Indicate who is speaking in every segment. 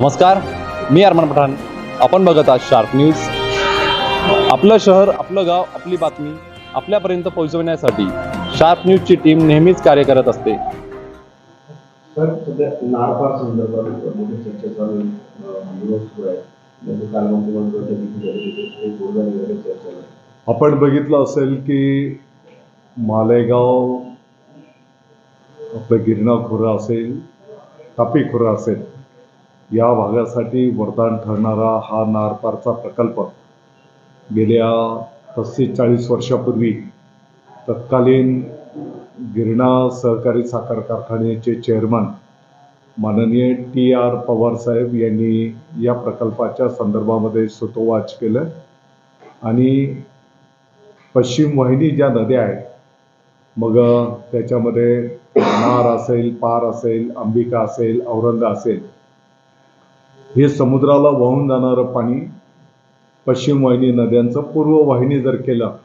Speaker 1: नमस्कार मी अरमान पठाण. आपण बघत आहात शार्प न्यूज आपलं शहर आपलं गाव आपली बातमी आपल्यापर्यंत पोहोचवण्यासाठी शार्प न्यूजची टीम नेहमीच कार्य करत असते.
Speaker 2: आपण बघितलं असेल की मालेगाव आपलं गिरणा खोरं असेल तापी खोरं असेल या भागासाठी वरदान ठरणारा हा नारपारचा प्रकल्प. गेल्या पस्तीस चाळीस वर्षापूर्वी तत्कालीन गिरणा सहकारी साखर कारखान्याचे चेअरमन माननीय टी आर पवारसाहेब यांनी या प्रकल्पाच्या संदर्भामध्ये सुतोवाच केलं. आणि पश्चिम वाहिनी ज्या नद्या आहेत मग त्याच्यामध्ये नार असेल पार असेल अंबिका असेल औरंगा असेल हे समुद्राला वाहून जाणारं पाणी पश्चिम वाहिनी नद्यांचं पूर्व वाहिनी जर केलं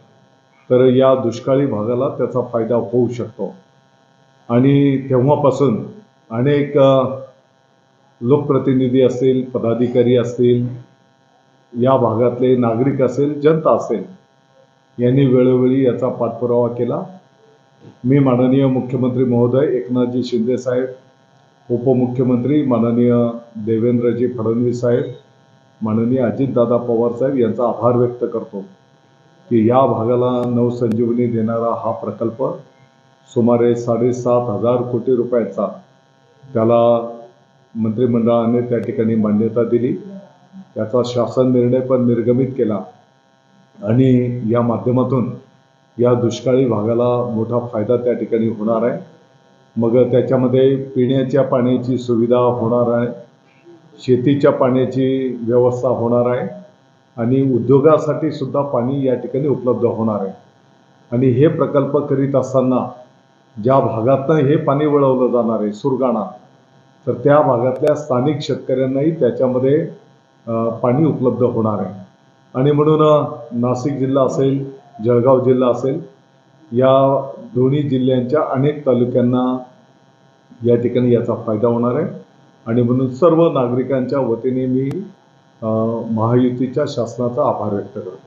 Speaker 2: तर या दुष्काळी भागाला त्याचा फायदा होऊ शकतो. आणि तेव्हापासून अनेक लोकप्रतिनिधी असतील पदाधिकारी असतील या भागातले नागरिक असेल जनता असेल यांनी वेळोवेळी याचा पाठपुरावा केला. मी माननीय मुख्यमंत्री महोदय एकनाथजी शिंदे साहेब उपमुख्यमंत्री माननीय देवेंद्रजी फडणवीस साहेब माननीय अजितदादा पवार साहेब यांचा आभार व्यक्त करतो की या भागाला नवसंजीवनी देणारा हा प्रकल्प सुमारे साडेसात हजार कोटी रुपयाचा त्याला मंत्रिमंडळाने त्या ठिकाणी मान्यता दिली. त्याचा शासन निर्णय पण निर्गमित केला आणि या माध्यमातून या दुष्काळी भागाला मोठा फायदा त्या ठिकाणी होणार आहे. मग त्याच्यामध्ये पिण्याच्या पाण्याची सुविधा होणार आहे. शेतीच्या पाण्याची व्यवस्था होणार आहे. आणि उद्योगासाठी सुद्धा पाणी या ठिकाणी उपलब्ध होणार आहे. आणि हे प्रकल्प करीत असताना ज्या भागातनं हे पाणी वळवलं जाणार आहे सुरगाणा तर त्या भागातल्या स्थानिक शेतकऱ्यांनाही त्याच्यामध्ये पाणी उपलब्ध होणार आहे. आणि म्हणून नाशिक जिल्हा असेल जळगाव जिल्हा असेल या दोन्ही जिल्ह्यांच्या अनेक तालुक्यांना या ठिकाणी याचा फायदा होणार आहे. आणि म्हणून सर्व नागरिकांच्या वतीने मी महायुतीच्या शासनाचा आभार व्यक्त करतो.